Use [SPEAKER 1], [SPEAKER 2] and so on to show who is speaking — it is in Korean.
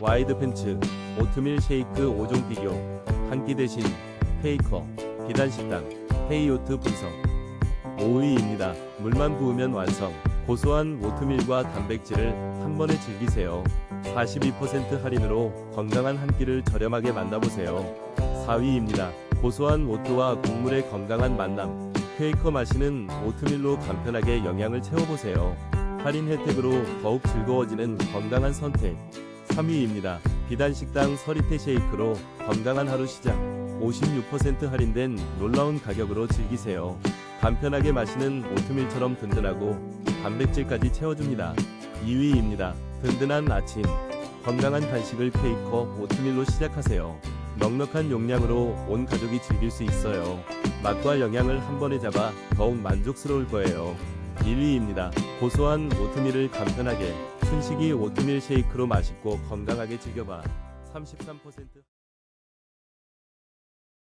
[SPEAKER 1] 와이드 팬츠, 오트밀 쉐이크 5종 비교, 한 끼 대신 페이커, 비단식당, 헤이오트 분석. 5위입니다. 물만 부으면 완성. 고소한 오트밀과 단백질을 한 번에 즐기세요. 42% 할인으로 건강한 한 끼를 저렴하게 만나보세요. 4위입니다. 고소한 오트와 곡물의 건강한 만남. 퀘이커 마시는 오트밀로 간편하게 영양을 채워보세요. 할인 혜택으로 더욱 즐거워지는 건강한 선택. 3위입니다. 비단식당 서리태 쉐이크로 건강한 하루 시작. 56% 할인된 놀라운 가격으로 즐기세요. 간편하게 마시는 오트밀처럼 든든하고 단백질까지 채워줍니다. 2위입니다. 든든한 아침. 건강한 간식을 페이커 오트밀로 시작하세요. 넉넉한 용량으로 온 가족이 즐길 수 있어요. 맛과 영양을 한 번에 잡아 더욱 만족스러울 거예요. 1위입니다. 고소한 오트밀을 간편하게 춘식이 오트밀 쉐이크로 맛있고 건강하게 즐겨봐. 33%